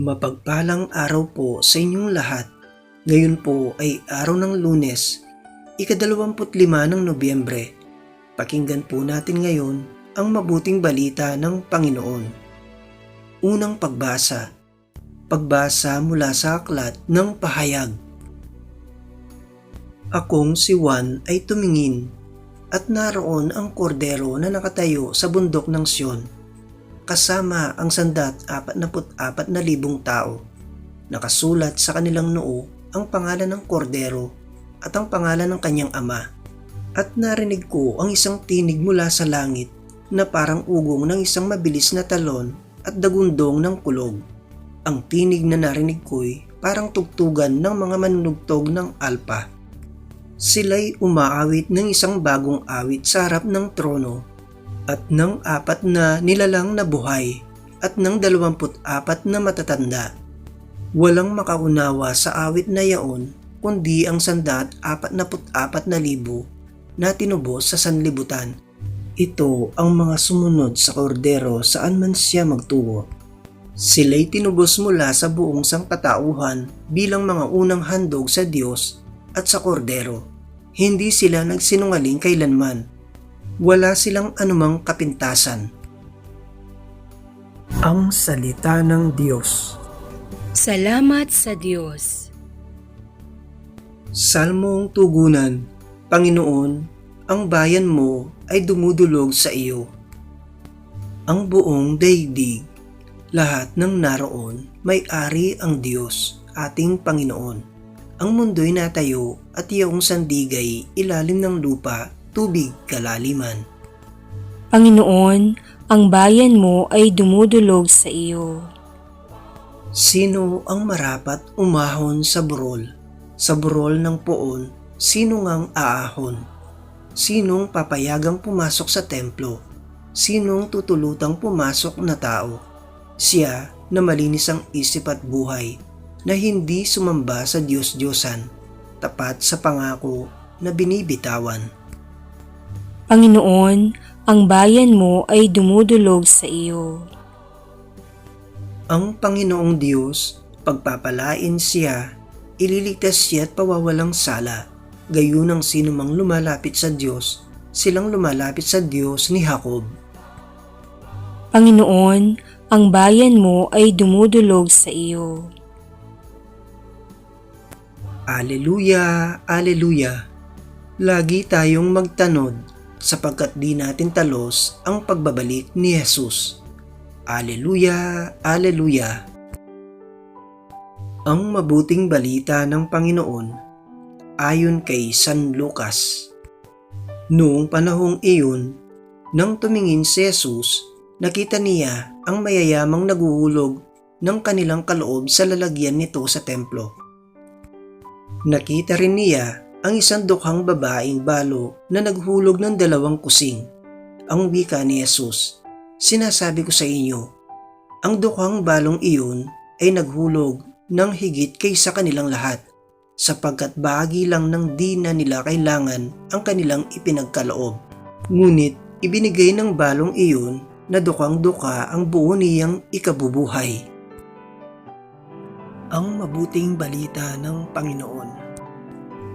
Mapagpalang araw po sa inyong lahat. Ngayon po ay araw ng lunes, ikadalawamput lima ng Nobyembre. Pakinggan po natin ngayon ang mabuting balita ng Panginoon. Unang pagbasa. Pagbasa mula sa aklat ng pahayag. Akong si Juan ay tumingin at naroon ang kordero na nakatayo sa bundok ng Sion kasama ang sandat apat na apat na libong tao. Nakasulat sa kanilang noo ang pangalan ng kordero at ang pangalan ng kanyang ama. At narinig ko ang isang tinig mula sa langit na parang ugong ng isang mabilis na talon at dagundong ng kulog. Ang tinig na narinig ko'y parang tugtugan ng mga manunugtog ng alpa. Sila'y umaawit ng isang bagong awit sa harap ng trono at ng apat na nilalang na buhay at ng dalawamput apat na matatanda. Walang makaunawa sa awit na yaon kundi ang sandat apat na apat na libo na tinubos sa sanlibutan. Ito ang mga sumunod sa kordero saan man siya magtungo. Sila'y tinubos mula sa buong sangkatauhan bilang mga unang handog sa Diyos at sa kordero. Hindi sila nagsinungaling kailanman wala silang anumang kapintasan. Ang Salita ng Diyos Salamat sa Diyos. Salmong Tugunan Panginoon, ang bayan mo ay dumudulog sa iyo. Ang buong daigdig, lahat ng naroon, may-ari ang Diyos, ating Panginoon. Ang mundo'y natayo at iyong sandigay ilalim ng lupa tubig kalaliman. Panginoon, ang bayan mo ay dumudulog sa iyo. Sino ang marapat umahon sa burol? Sa burol ng poon, sino ngang aahon? Sinong papayagang pumasok sa templo? Sinong tutulutang pumasok na tao? Siya na malinis ang isip at buhay, na hindi sumamba sa Diyos-Diyosan, tapat sa pangako na binibitawan. Panginoon, ang bayan mo ay dumudulog sa iyo. Ang Panginoong Diyos, pagpapalain siya, ililigtas siya at pawawalang sala. Gayon ang sino mang lumalapit sa Diyos, silang lumalapit sa Diyos ni Jacob. Panginoon, ang bayan mo ay dumudulog sa iyo. Aleluya, Aleluya. Lagi tayong magtanod sapagkat di natin talos ang pagbabalik ni Jesus. Aleluya, Aleluya. Ang mabuting balita ng Panginoon ayon kay San Lucas. Noong panahong iyon, nang tumingin si Jesus, nakita niya ang mayayamang naguhulog ng kanilang kaloob sa lalagyan nito sa templo. Nakita rin niya ang isang dukhang babaeng balo na naghulog ng dalawang kusing. Ang wika ni Jesus, sinasabi ko sa inyo, ang dukhang balong iyon ay naghulog ng higit kaysa kanilang lahat sapagkat bahagi lang ng di na nila kailangan ang kanilang ipinagkaloob. Ngunit ibinigay ng balong iyon na dukang duka ang buo niyang ikabubuhay. Ang mabuting balita ng Panginoon.